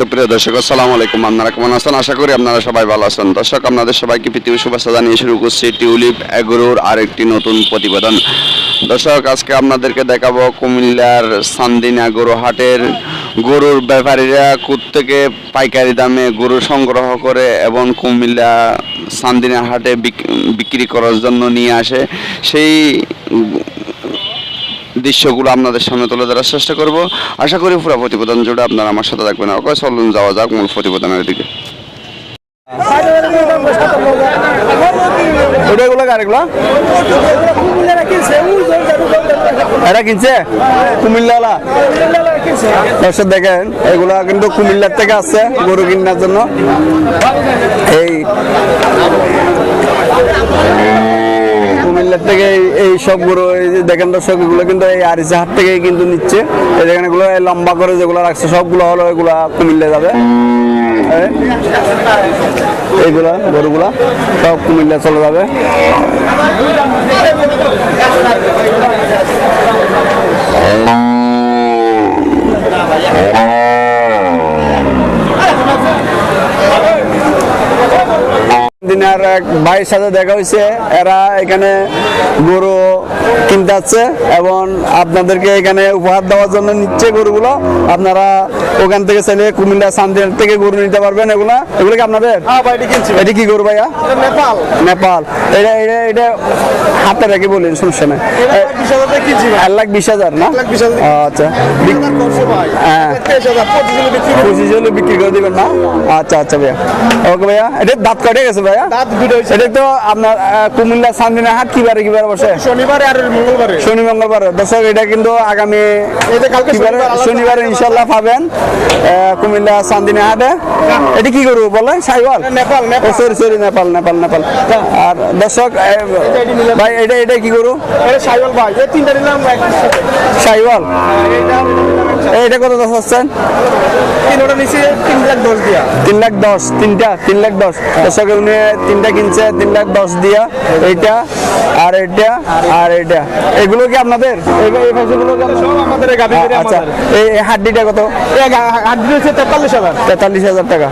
সুপ্রিয় দর্শক, আসসালামু আলাইকুম। আপনারা কেমন আছেন? আশা করি আপনারা সবাই ভালো আছেন। দর্শক, আপনাদের সবাইকে পৃথিবী শুভেচ্ছা জানিয়ে শুরু করছি টিউলিপ এগ্রোর আরেকটি নতুন প্রতিবেদন। দর্শক, আজকে আপনাদেরকে দেখাবো কুমিল্লার সান্দিনা গরু হাটের গরুর ব্যাপারীরা থেকে পাইকারি দামে গরু সংগ্রহ করে এবং কুমিল্লা সান্দিনা হাটে বিক- বিক্রি করার জন্য নিয়ে আসে। সেই দৃশ্যগুলো আপনাদের সামনে তুলে ধরার চেষ্টা করব। আশা করি পুরো প্রতিবেদন জুড়ে আপনারা আমার সাথে থাকবেন। ওকে চলুন, যাওয়া যাক মূল প্রতিবেদনের দিকে। ওটা এগুলো দেখেন, এগুলা কিন্তু কুমিল্লার থেকে আসছে গরু কিনার জন্য। এই। কুমিল্লার থেকে এই- সবগুলো এই যে দেখেন দর্শক এগুলো কিন্তু এই আরিসা হাট থেকে কিন্তু নিচ্ছে। এই দেখেন এগুলো লম্বা করে যেগুলো রাখছে সবগুলো হলো এগুলো কুমিল্লা যাবে। এই, এইগুলা গরুগুলা সব কুমিল্লা চলে যাবে। দিনের এক ভাইয়ের সাথে দেখা হয়েছে। এরা এখানে গরু কিনতে আসছে এবং আপনাদেরকে এখানে উপহার দেওয়ার জন্য নিচ্ছে গরুগুলো। আপনারা ওখান থেকে চাইলে কুমিল্লা সান্দিনার থেকে গরু নিতে পারবেন এগুলা। এগুলো কি আপনাদের? এটি কি গরু ভাইয়া? নেপাল। নেপাল। এটা এটা এটা হাতে রেখে বলেন সমস্যা নাই। বিশ হাজার এক লাখ বিশ হাজার না? আচ্ছা। হ্যাঁ। পঁচিশ হলে বিক্রি করে দিবেন না? আচ্ছা আচ্ছা ভাইয়া। ওকে ভাইয়া এটা দাঁত কাটে গেছে ভাইয়া? দাঁত দুটো এটা তো আপনার কুমিল্লা সান্দিনা হাট কিবারে কিবারে বসে? শনিবারে আর মঙ্গলবারে। শনি মঙ্গলবার। দর্শক এটা কিন্তু আগামী শনিবার, ইনশাল্লাহ পাবেন কুমিল্লা সান্দিনা হাটে। এটা কি করব বলে? Sahiwal? Nepal Nepal. Sorry sorry Nepal Nepal Nepal. আর দর্শক ভাই এটা এটা কি করু এটা ভাই। এই তিনটা নিলাম সাইওয়াল। এটা কত দশ হচ্ছেন তিন লাখ দশ দিয়া। তিন লাখ দশ তিনটা তিন লাখ দশ। দর্শক উনি তিনটা কিনছে তিন লাখ দশ দিয়া এইটা আর এটা আর এটা এগুলো কি আপনাদের? আচ্ছা এই হাড্ডিটা কত? তেতাল্লিশ হাজার। তেতাল্লিশ হাজার টাকা।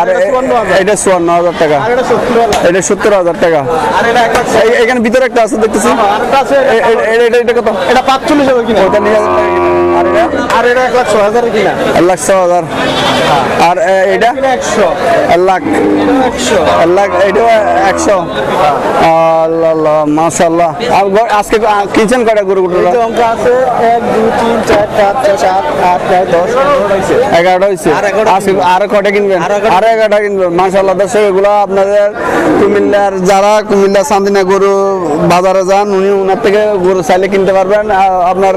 আর। এটা চুয়ান্ন হাজার। টাকা। এটা সত্তর হাজার। এটা টাকা। আর এটা এখানে ভিতরে একটা আছে দেখতেছি আর এ- এটা এটা কত? এটা পাঁচচল্লিশ হাজার কিনা। পঁয়তাল্লিশ হাজার টাকা আর এটা? এক লাখ ছয় হাজার কিনা। এক লাখ ছ হাজার। আর এটা এটা একশো। এক লাখ। একশো। এক লাখ এটাও একশো। আল্লাহ আল্লাহ মাশাল্লাহ আজকে কিনছেন গরু আছে এক দুই তিন চার পাঁচ ছয় সাত আট নয় দশ এগারোটা হয়েছে আর এগারোটা আজকে আরও কয়টা কিনবেন? আরও এগারোটা। কিনবেন। মাশাল্লাহ দর্শক এগুলো আপনাদের কুমিল্লার যারা কুমিল্লা চান্দিনা গরু বাজারে যান উনি ওনার থেকে গরু চাইলে কিনতে পারবেন। আপনার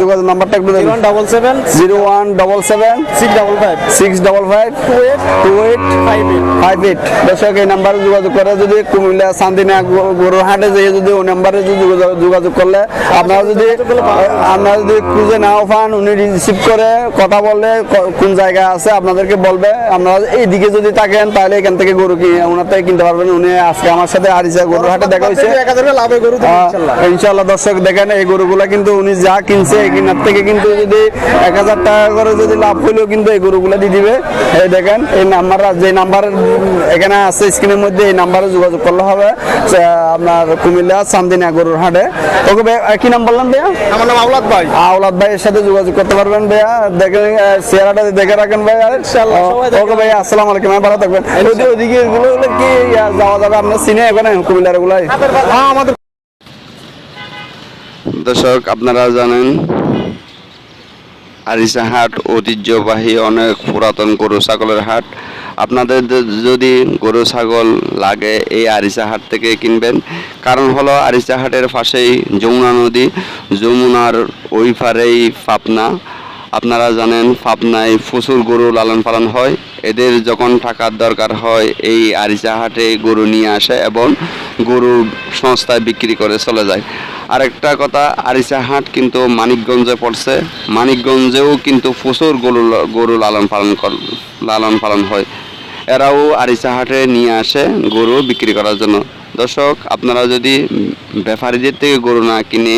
যোগাযোগ নাম্বারটা একটু double seven. Zero one double seven. Six double five. Six double five. Two eight. Two eight. Five eight. Five eight. দর্শক এই নাম্বারে যোগাযোগ করে যদি কুমিল্লা শান্তিনা গরুর হাটে যেয়ে যদি ওই নাম্বারে যদি যোগাযোগ- করলে আপনারা যদি আপনারা যদি খুঁজে নাও পান উনি রিসিভ করে কথা বললে কোন জায়গায় আছে আপনাদেরকে বলবে। আপনারা এইদিকে যদি থাকেন তাহলে এখান থেকে গরু ওনার থেকে কিনতে পারবেন। উনি আজকে আমার সাথে আরিসা গরুর হাটে দেখা হয়েছে। ইনশাল্লাহ। দর্শক দেখেন এই গরুগুলা কিন্তু উনি যা কিনছে এই কিনার থেকে কিন্তু যদি এক হাজার টাকা করে যদি লাভ হইলেও কিন্তু এই গরুগুলা দিয়ে দিবে। এই দেখেন এই নাম্বার যে নাম্বার এখানে আছে স্ক্রিনের মধ্যে এই নাম্বারে যোগাযোগ করলে হবে আপনার কুমিল্লা চান্দিনা গরুর হাটে। ওকে ভাই কি নাম বললাম ভাইয়া? আমার নাম আওলাদ ভাই। আওলাদ ভাইয়ের সাথে যোগাযোগ করতে পারবেন ভাইয়া। দেখেন চেহারাটা দেখে রাখেন ভাইয়া। ইনশাআল্লাহ, ওকে ভাইয়া আসসালামু আলাইকুম ভালো থাকবেন। ওদিকে ওদিকে এগুলো হলে কি যাওয়া যাবে আপনার সিনে এখানে কুমিল্লার এগুলাই? হ্যাঁ আমাদের দর্শক আপনারা জানেন আরিসা হাট ঐতিহ্যবাহী অনেক পুরাতন গরু ছাগলের হাট। আপনাদের যদি গরু, ছাগল লাগে এই আরিসা হাট থেকে কিনবেন। কারণ হলো আরিসা হাটের পাশেই যমুনা নদী। যমুনার ওই পারেই পাবনা আপনারা জানেন পাবনায় প্রচুর গরু লালন পালন হয়। এদের যখন টাকার দরকার হয়, এই আরিসা হাটে গরু নিয়ে আসে এবং গরু সংস্থায় বিক্রি করে চলে যায়। আরেকটা কথা আরিসা হাট কিন্তু মানিকগঞ্জে পড়ছে। মানিকগঞ্জেও কিন্তু প্রচুর গরু গরু লালন পালন লালন পালন হয়। এরাও আরিসা হাটে নিয়ে আসে গরু বিক্রি করার জন্য। দর্শক, আপনারা যদি ব্যাপারীদের থেকে গরু না কিনে,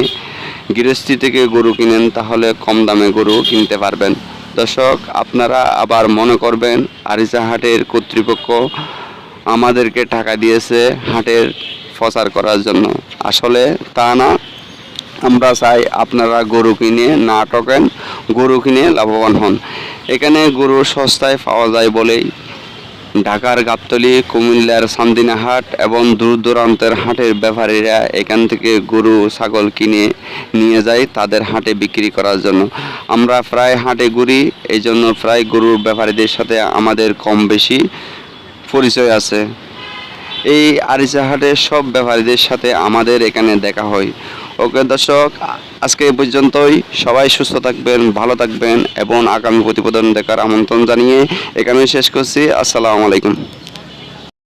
গৃহস্থী থেকে গরু কিনেন, তাহলে কম দামে গরু কিনতে পারবেন। দর্শক, আপনারা আবার মনে করবেন, আরিসা হাটের কর্তৃপক্ষ আমাদেরকে টাকা দিয়েছে হাটের প্রচার করার জন্য। আসলে তা না। আমরা চাই আপনারা গরু কিনে, না ঠকেন, গরু কিনে লাভবান হন। এখানে গরু সস্তায় পাওয়া যায় বলেই ঢাকার গাবতলী, কুমিল্লার সান্দিনাহাট এবং দূর দূরান্তের হাটের ব্যাপারীরা এখান থেকে গরু, ছাগল কিনে নিয়ে যায় তাদের হাটে বিক্রি করার জন্য। আমরা প্রায় হাটে ঘুরি এই জন্য প্রায় গরুর ব্যাপারীদের সাথে আমাদের কম বেশি পরিচয় আছে। এই আরিচা হাটের সব ব্যাপারীদের সাথে আমাদের এখানে দেখা হয়। ওকে, দর্শক, আজকে এ পর্যন্তই। সবাই সুস্থ থাকবেন, ভালো থাকবেন এবং আগামী প্রতিবেদন দেখার আমন্ত্রণ জানিয়ে এখানেই শেষ করছি। আসসালামু আলাইকুম।